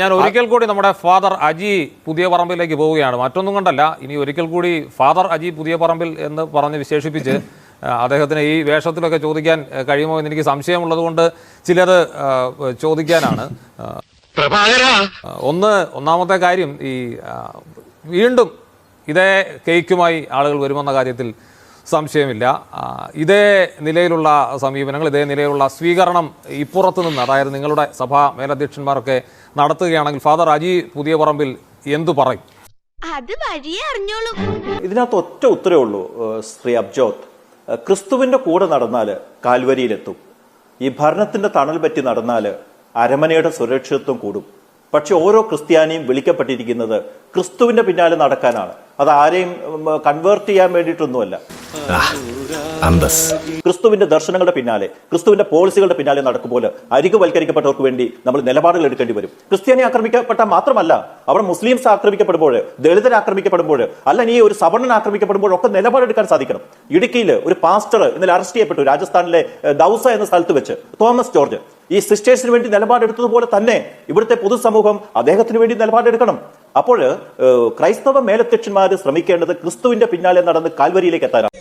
ഞാൻ ഒരിക്കൽ കൂടി നമ്മുടെ ഫാദർ അജി പുതിയ പറമ്പിലേക്ക് പോവുകയാണ്. മറ്റൊന്നും കണ്ടല്ല. ഇനി ഒരിക്കൽ കൂടി ഫാദർ അജി പുതിയ പറമ്പിൽ എന്ന് പറഞ്ഞ് വിശേഷിപ്പിച്ച് അദ്ദേഹത്തിന് ഈ വേഷത്തിലൊക്കെ ചോദിക്കാൻ കഴിയുമോ എന്ന് എനിക്ക് സംശയമുള്ളത് കൊണ്ട് ചിലത് ചോദിക്കാനാണ്. ഒന്ന് ഒന്നാമത്തെ കാര്യം ഈ വീണ്ടും ഇതേ കേക്കുമായി ആളുകൾ വരുമെന്ന കാര്യത്തിൽ സംശയമില്ല. ഇതേ നിലയിലുള്ള സമീപനങ്ങൾ ഇതേ നിലയിലുള്ള സ്വീകരണം ഇപ്പുറത്തു നിന്ന് അതായത് നിങ്ങളുടെ സഭാ മേലധ്യക്ഷന്മാരൊക്കെ നടത്തുകയാണെങ്കിൽ ഫാദർ അജി പുതിയ പറമ്പിൽ എന്തു പറയും? അത് വഴിയേ അറിഞ്ഞോളൂ. ഇതിനകത്ത് ഒറ്റ ഉത്തരവേ ഉള്ളൂ ശ്രീ അബ്ജോത്ത് ക്രിസ്തുവിന്റെ കൂടെ നടന്നാൽ കാൽവരിയിലെത്തും. ഈ ഭരണത്തിന്റെ തണൽ പറ്റി നടന്നാൽ അരമനയുടെ സുരക്ഷിതത്വം കൂടും. പക്ഷെ ഓരോ ക്രിസ്ത്യാനിയും വിളിക്കപ്പെട്ടിരിക്കുന്നത് ക്രിസ്തുവിന്റെ പിന്നാലെ നടക്കാനാണ്. അത് ആരെയും കൺവേർട്ട് ചെയ്യാൻ വേണ്ടിയിട്ടൊന്നുമല്ല. അന്തസ്. ക്രിസ്തുവിന്റെ ദർശനങ്ങളുടെ പിന്നാലെ ക്രിസ്തുവിന്റെ പോളിസികളുടെ പിന്നാലെ നടക്കുമ്പോൾ അരികുവൽക്കരിക്കപ്പെട്ടവർക്ക് വേണ്ടി നമ്മൾ നിലപാടുകൾ എടുക്കേണ്ടി വരും. ക്രിസ്ത്യാനി ആക്രമിക്കപ്പെട്ട മാത്രമല്ല അവിടെ മുസ്ലിംസ് ആക്രമിക്കപ്പെടുമ്പോൾ ദളിതർ ആക്രമിക്കപ്പെടുമ്പോൾ അല്ല ഈ ഒരു സവർണൻ ആക്രമിക്കപ്പെടുമ്പോൾ ഒക്കെ നിലപാടെടുക്കാൻ സാധിക്കണം. ഇടുക്കിയിൽ ഒരു പാസ്റ്റർ ഇന്നലെ അറസ്റ്റ് ചെയ്യപ്പെട്ടു രാജസ്ഥാനിലെ ദൗസ എന്ന സ്ഥലത്ത് വെച്ച് തോമസ് ജോർജ്. ഈ സിസ്റ്റേഴ്സിന് വേണ്ടി നിലപാടെടുത്തതുപോലെ തന്നെ ഇവിടുത്തെ പൊതുസമൂഹം അദ്ദേഹത്തിന് വേണ്ടി നിലപാടെടുക്കണം. അപ്പോൾ ക്രൈസ്തവ മേലധ്യക്ഷന്മാർ ശ്രമിക്കേണ്ടത് ക്രിസ്തുവിന്റെ പിന്നാലെ നടന്ന് കാൽവരിയിലേക്ക് എത്താനാണ്.